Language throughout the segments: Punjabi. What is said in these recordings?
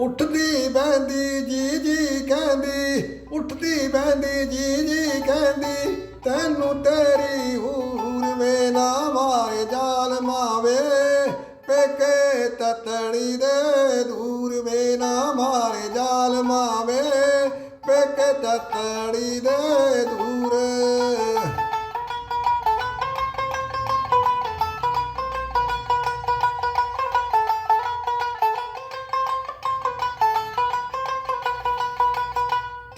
ਉੱਠਦੀ ਬੈੰਦੀ ਜੀ ਜੀ ਕਹਿੰਦੀ। ਉੱਠਦੀ ਬੈੰਦੀ ਜੀ ਜੀ ਕਹਿੰਦੀ, ਤੈਨੂੰ ਤੇਰੀ ਹੂਰ ਵੇ ਨਾ ਮਾਰੇ ਜਾਲ ਮਾਵੇ। ਪੇਕੇ ਤਤੜੀ ਦੇ ਦੂਰ ਵੇ ਨਾ ਮਾਰੇ ਜਾਲ ਮਾਵੇ। ਪੇਕੇ ਤਤੜੀ ਦੇ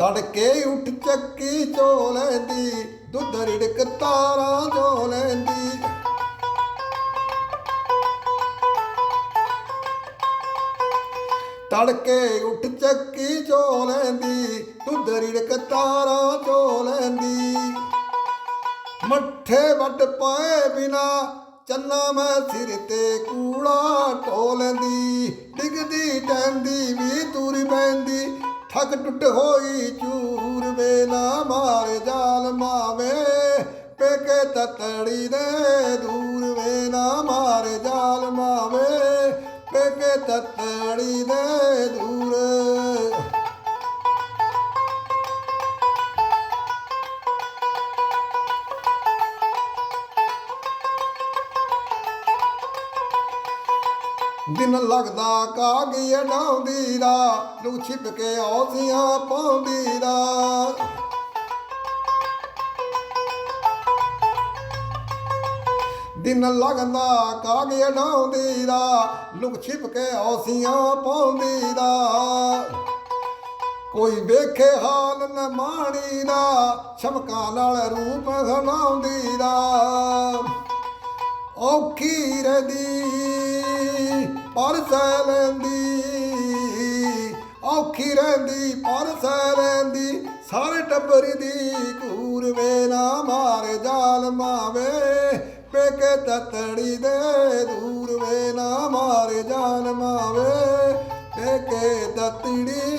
ਤੜਕੇ ਉੱਠ ਚੱਕੀ ਚੋ ਲੈਂਦੀ, ਦੁੱਧ ਰਿੜਕ ਤਾਰਾਂ ਜੋ ਲੈਂਦੀ। ਤੜਕੇ ਉੱਠ ਚੱਕੀ ਚੋ ਲੈਂਦੀ, ਦੁੱਧ ਰਿੜਕ ਤਾਰਾਂ ਚੋ ਲੈਂਦੀ। ਮੱਠੇ ਵੱਟ ਪਾਏ ਬਿਨਾ, ਚੰਨਾ ਮੈਂ ਸਿਰ ਤੇ ਕੂੜਾ ਢੋਲਦੀ ਡਿੱਗਦੀ ਠੱਗ ਟੁੱਟ ਹੋਈ, ਚੂਰ ਵੇ ਨਾ ਮਾਰ ਜਾਲ ਮਾਵੇ। ਪੇਕੇ ਤਤੜੀ ਦੇ ਦੂਰ ਵੇ ਨਾ ਮਾਰ ਜਾਲ ਮਾਵੇ। ਪੇਕੇ ਤਤੜੀ ਦੇ ਦੂਰ ਦਿਨ ਲੱਗਦਾ ਕਾਗੀ ਅਡਾਉਂਦੀ ਦਾ ਲੁਕ ਛਿਪ ਕੇ ਔਸੀਆਂ ਪਾਉਂਦੀ ਦਾ ਦਿਨ ਲੱਗਦਾ ਕਾਗ ਅਡਾਉਂਦੀ ਦਾ ਲੁਕ ਛਿਪ ਕੇ ਔਸੀਆਂ ਪਾਉਂਦੀ ਦਾ ਕੋਈ ਵੇਖੇ ਹਾਲ ਨ ਮਾਣੀ ਦਾ ਛਮਕਾਂ ਨਾਲ ਰੂਪ ਖਣਾਉਂਦੀ ਦਾ ਔਖੀ ਰਦੀ ਪਰ ਸਹਿ ਲੈਂਦੀ, ਔਖੀ ਰਹਿੰਦੀ, ਪਰ ਸਹਿ ਲੈਂਦੀ। ਸਾਰੇ ਟੱਬਰ ਦੀ ਘੂਰ ਵੇ ਨਾ ਮਾਰ ਜਾਲ ਮਾਵੇ, ਪੇਕੇ ਤਤੜੀ ਦੇ ਦੂਰ ਵੇ ਨਾ ਮਾਰ ਜਾਲ ਮਾਵੇ, ਪੇਕੇ ਤਤੜੀ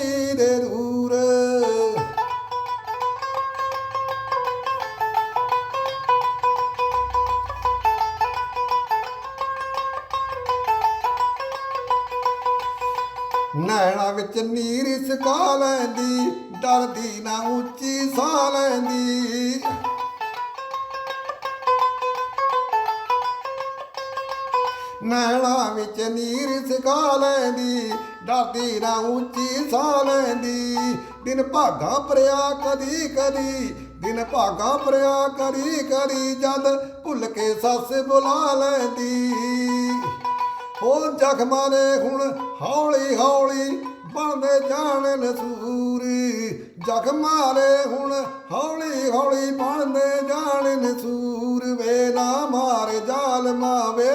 ਨੈਣਾ ਵਿੱਚ ਨੀਰ ਸਕਾ ਲੈਂਦੀ, ਡਰਦੀ ਨਾ ਉੱਚੀ ਸਾਹ ਲੈਂਦੀ। ਨੈਣਾ ਵਿੱਚ ਨੀਰ ਸਕਾ ਲੈਂਦੀ, ਡਰਦੀ ਨਾ ਉੱਚੀ ਸਾਹ ਲੈਂਦੀ। ਦਿਨ ਭਾਗਾ ਪਰਿਆ ਕਦੀ ਕਦੀ, ਦਿਨ ਭਾਗਾ ਪਰਿਆ ਕਰੀ ਕਦੀ, ਜਦ ਭੁੱਲ ਕੇ ਸੱਸ ਬੁਲਾ ਲੈਂਦੀ। ਉਹ ਜ਼ਖਮਾਂ ਨੇ ਹੁਣ ਹੌਲੀ ਹੌਲੀ ਬਣਦੇ ਜਾਣ ਨਸੂਰ। ਜ਼ਖਮਾਂ ਨੇ ਹੁਣ ਹੌਲੀ ਹੌਲੀ ਬਣਦੇ ਜਾਣ ਨਸੂਰ। ਵੇ ਨਾ ਮਾਰ ਜਾਲ ਮਾਵੇ,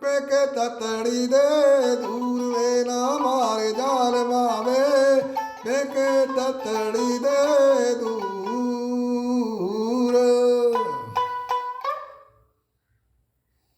ਪੇਕੇ ਤਤੜੀ ਦੇ ਦੂਰ। ਵੇ ਨਾ ਮਾਰ ਜਾਲ ਮਾਵੇ, ਪੇਕੇ ਤਤੜੀ